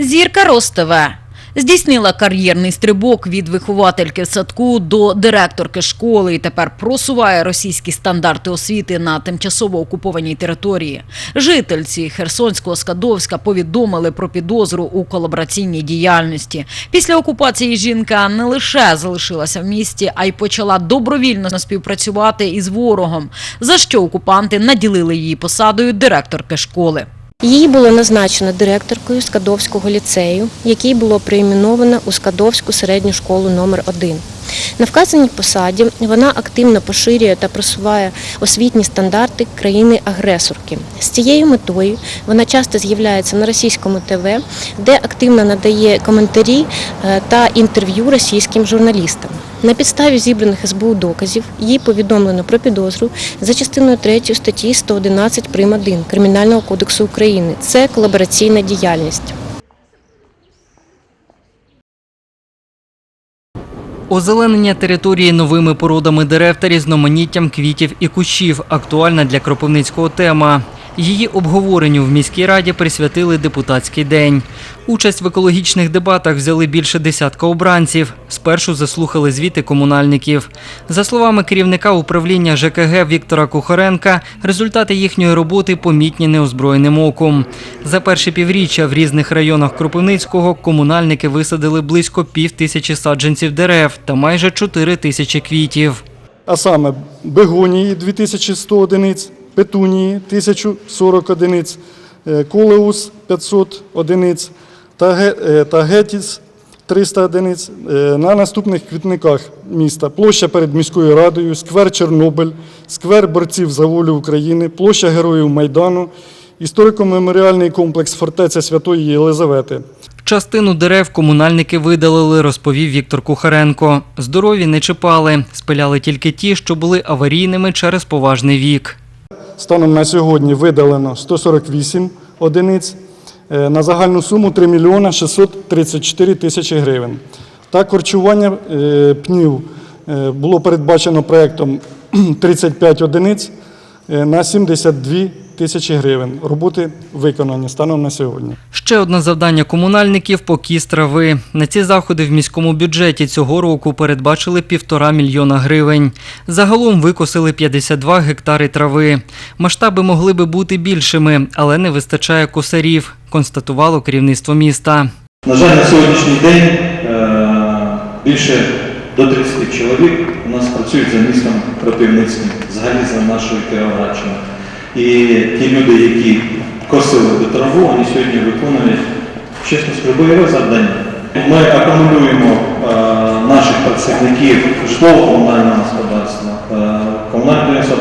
Зірка Ростове здійснила кар'єрний стрибок від виховательки в садку до директорки школи і тепер просуває російські стандарти освіти на тимчасово окупованій території. Жительці Херсонського Скадовська повідомили про підозру у колабораційній діяльності. Після окупації жінка не лише залишилася в місті, а й почала добровільно співпрацювати із ворогом, за що окупанти наділили її посадою директорки школи. Її було назначено директоркою Скадовського ліцею, який було перейменовано у Скадовську середню школу номер 1 На вказаній посаді вона активно поширює та просуває освітні стандарти країни-агресорки. З цією метою вона часто з'являється на російському ТВ, де активно надає коментарі е, та інтерв'ю російським журналістам. На підставі зібраних СБУ доказів їй повідомлено про підозру за частиною 3 статті 111 прим. 1 Кримінального кодексу України. Це колабораційна діяльність. Озеленення території новими породами дерев та різноманіттям квітів і кущів актуальна для Кропивницького тема. Її обговоренню в міській раді присвятили депутатський день. Участь в екологічних дебатах взяли більше десятка обранців. Спершу заслухали звіти комунальників. За словами керівника управління ЖКГ Віктора Кухаренка, результати їхньої роботи помітні неозброєним оком. За перше півріччя в різних районах Кропивницького комунальники висадили близько пів тисячі саджанців дерев та майже чотири тисячі квітів. а саме бегонії 2100 одиниць, петунії 1040 одиниць, е, колеус 500 одиниць та, е, гетіс 300 одиниць е, на наступних квітниках міста. Площа перед міською радою, сквер Чорнобиль, сквер борців за волю України, площа Героїв Майдану, історико-меморіальний комплекс фортеця Святої Єлизавети. Частину дерев комунальники видалили, розповів Віктор Кухаренко. Здорові не чіпали, спиляли тільки ті, що були аварійними через поважний вік. Станом на сьогодні видалено 148 одиниць е, на загальну суму 3 мільйона 634 тисячі гривень. Та корчування е, пнів е, було передбачено проєктом 35 одиниць на 72 тисячі гривень. Роботи виконані станом на сьогодні. Ще одне завдання комунальників покіс трави. На ці заходи в міському бюджеті цього року передбачили півтора мільйона гривень. Загалом викосили 52 гектари трави. Масштаби могли би бути більшими, але не вистачає косарів, констатувало керівництво міста. На жаль, на сьогоднішній день е, більше до 30 чоловік у нас працюють за містом Кропивницьким, взагалі за нашою Кіровоградщиною. І ті люди, які косили до траву, вони сьогодні виконують, чесно бойове завдання. Ми акумулюємо е, наших працівників житлово-комунального господарства, е, комунального підприємства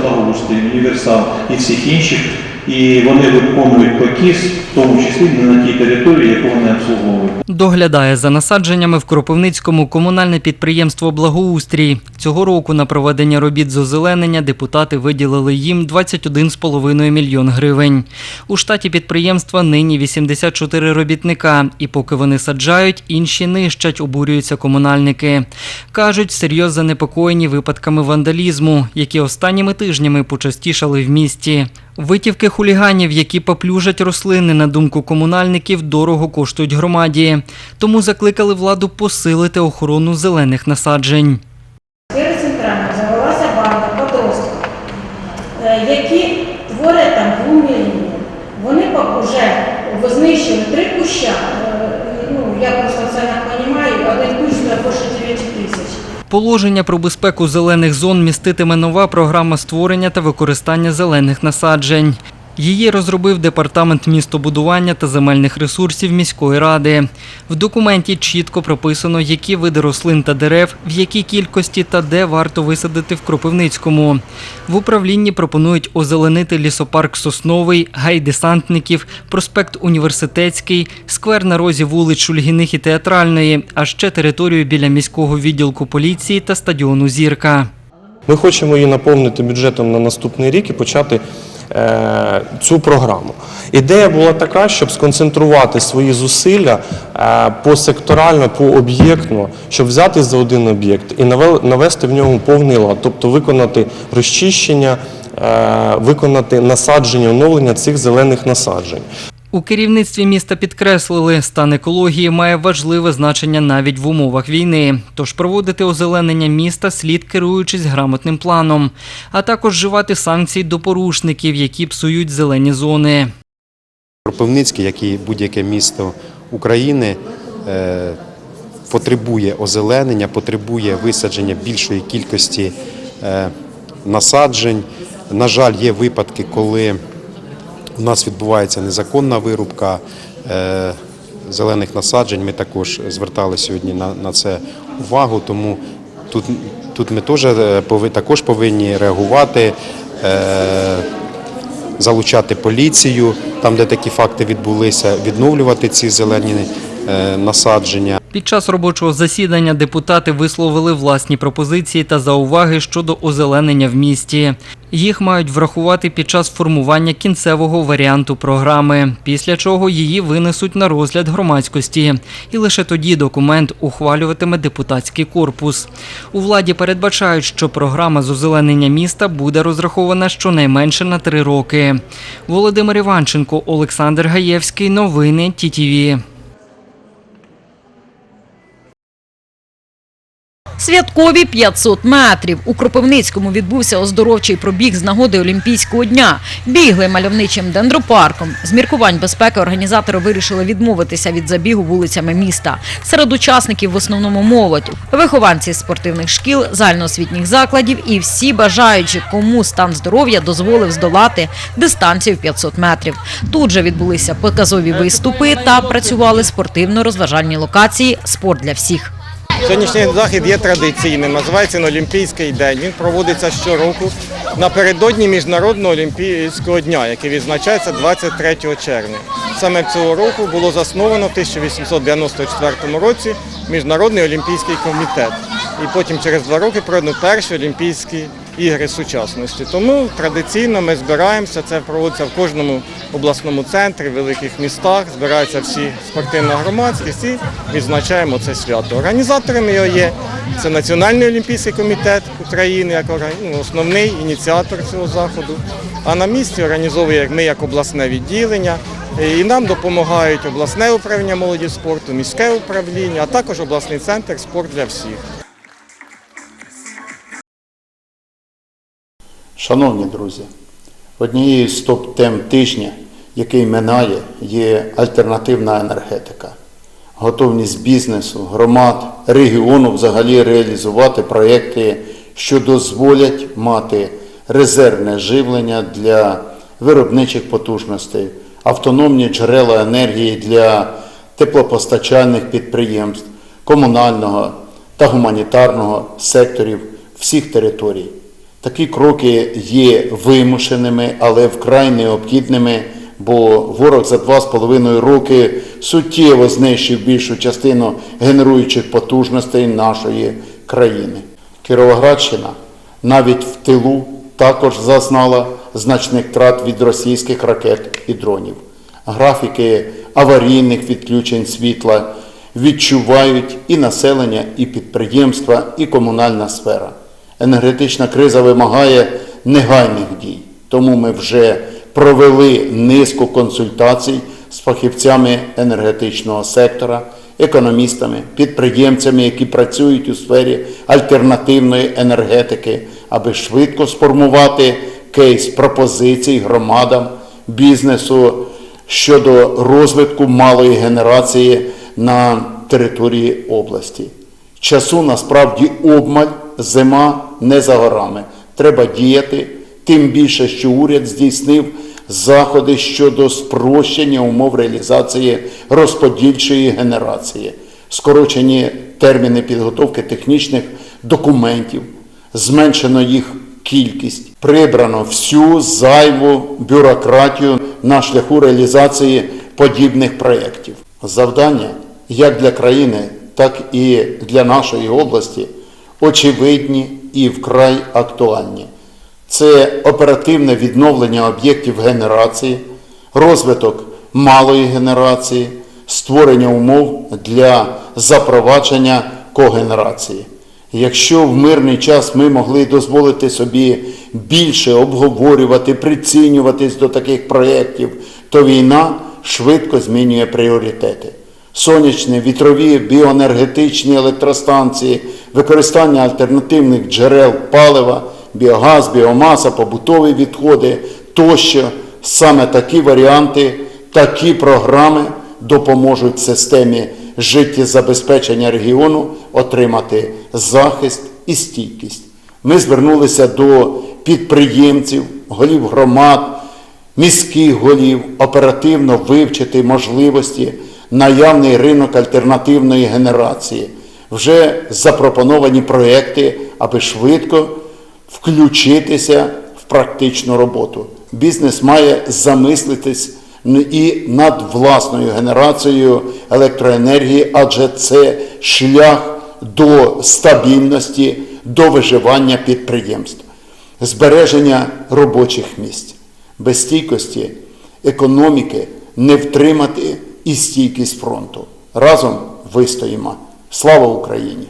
універсал і всіх інших. І вони виконують покіс, в тому числі не на тій території, яку вони обслуговують. Доглядає за насадженнями в Кропивницькому комунальне підприємство Благоустрій. Цього року на проведення робіт з озеленення депутати виділили їм 21,5 мільйон гривень. У штаті підприємства нині 84 робітника, і поки вони саджають, інші нищать, обурюються комунальники. Кажуть, серйозно занепокоєні випадками вандалізму, які останніми тижнями почастішали в місті. Витівки хуліганів, які поплюжать рослини, на думку комунальників, дорого коштують громаді. Тому закликали владу посилити охорону зелених насаджень. Сфери центральної завелася банда подростків, е, які творять там глумні лінії. Вони вже знищили три куща. Е, Ну, я просто це не розумію, один кущ більше 9 тисяч. Положення про безпеку зелених зон міститиме нова програма створення та використання зелених насаджень. Її розробив департамент містобудування та земельних ресурсів міської ради. В документі чітко прописано, які види рослин та дерев, в якій кількості та де варто висадити в Кропивницькому. В управлінні пропонують озеленити лісопарк Сосновий, гай десантників, проспект Університетський, сквер на розі вулиць Шульгіних і Театральної, а ще територію біля міського відділку поліції та стадіону Зірка. Ми хочемо її наповнити бюджетом на наступний рік і почати цю програму. Ідея була така, щоб сконцентрувати свої зусилля е, посекторально, пооб'єктно, щоб взяти за один об'єкт і навести в ньому повний лад, тобто виконати розчищення, е, виконати насадження, оновлення цих зелених насаджень. У керівництві міста підкреслили, стан екології має важливе значення навіть в умовах війни. Тож проводити озеленення міста слід керуючись грамотним планом, а також вживати санкції до порушників, які псують зелені зони. Кропивницький, як і будь-яке місто України, е, потребує озеленення, потребує висадження більшої кількості е, насаджень. На жаль, є випадки, коли у нас відбувається незаконна вирубка е, зелених насаджень. Ми також звертали сьогодні на, це увагу, тому тут, тут ми теж е, також повинні реагувати. е, залучати поліцію там, де такі факти відбулися, відновлювати ці зелені насадження. Під час робочого засідання депутати висловили власні пропозиції та зауваги щодо озеленення в місті. Їх мають врахувати під час формування кінцевого варіанту програми, після чого її винесуть на розгляд громадськості. І лише тоді документ ухвалюватиме депутатський корпус. У владі передбачають, що програма з озеленення міста буде розрахована щонайменше на три роки. Володимир Іванченко, Олександр Гаєвський. Новини ТІТІВІ. Святкові 500 метрів. У Кропивницькому відбувся оздоровчий пробіг з нагоди Олімпійського дня. Бігли мальовничим дендропарком. З міркувань безпеки організатори вирішили відмовитися від забігу вулицями міста. Серед учасників в основному молодь, вихованці спортивних шкіл, загальноосвітніх закладів і всі бажаючі, кому стан здоров'я дозволив здолати дистанцію в 500 метрів. Тут же відбулися показові виступи та працювали спортивно-розважальні локації «Спорт для всіх». Сьогоднішній захід є традиційним, називається Олімпійський день. Він проводиться щороку напередодні Міжнародного олімпійського дня, який відзначається 23 червня. Саме цього року було засновано в 1894 році Міжнародний олімпійський комітет. І потім через два роки проведено перші Олімпійські ігри сучасності. Тому традиційно ми збираємося, це проводиться в кожному обласному центрі, в великих містах, збираються всі спортивна громадськість і відзначаємо це свято. Організаторами його є це Національний олімпійський комітет України, як ну, основний ініціатор цього заходу. А на місці організовує ми як обласне відділення. І нам допомагають обласне управління молоді спорту, міське управління, а також обласний центр спорт для всіх. Шановні друзі, однією з топ-тем тижня, який минає, є альтернативна енергетика. Готовність бізнесу, громад, регіону взагалі реалізувати проєкти, що дозволять мати резервне живлення для виробничих потужностей, автономні джерела енергії для теплопостачальних підприємств, комунального та гуманітарного секторів всіх територій. Такі кроки є вимушеними, але вкрай необхідними, бо ворог за два з половиною роки суттєво знищив більшу частину генеруючих потужностей нашої країни. Кіровоградщина навіть в тилу також зазнала значних втрат від російських ракет і дронів. Графіки аварійних відключень світла відчувають і населення, і підприємства, і комунальна сфера. Енергетична криза вимагає негайних дій. Тому ми вже провели низку консультацій з фахівцями енергетичного сектора, економістами, підприємцями, які працюють у сфері альтернативної енергетики, аби швидко сформувати кейс пропозицій громадам, бізнесу щодо розвитку малої генерації на території області. Часу насправді обмаль, зима не за горами. Треба діяти, тим більше, що уряд здійснив заходи щодо спрощення умов реалізації розподільчої генерації, скорочені терміни підготовки технічних документів, зменшено їх кількість, прибрано всю зайву бюрократію на шляху реалізації подібних проєктів. Завдання як для країни, так і для нашої області очевидні і вкрай актуальні. Це оперативне відновлення об'єктів генерації, розвиток малої генерації, створення умов для запровадження когенерації. Якщо в мирний час ми могли дозволити собі більше обговорювати, прицінюватись до таких проєктів, то війна швидко змінює пріоритети. Сонячні, вітрові, біоенергетичні електростанції, використання альтернативних джерел палива, біогаз, біомаса, побутові відходи тощо. Саме такі варіанти, такі програми допоможуть системі життєзабезпечення регіону отримати захист і стійкість. Ми звернулися до підприємців, голів громад, міських голів оперативно вивчити можливості наявний ринок альтернативної генерації. Вже запропоновані проекти, аби швидко включитися в практичну роботу. Бізнес має замислитись і над власною генерацією електроенергії, адже це шлях до стабільності, до виживання підприємств, збереження робочих місць. Без стійкості економіки не втримати і стійкість фронту. Разом вистоїмо. Слава Україні!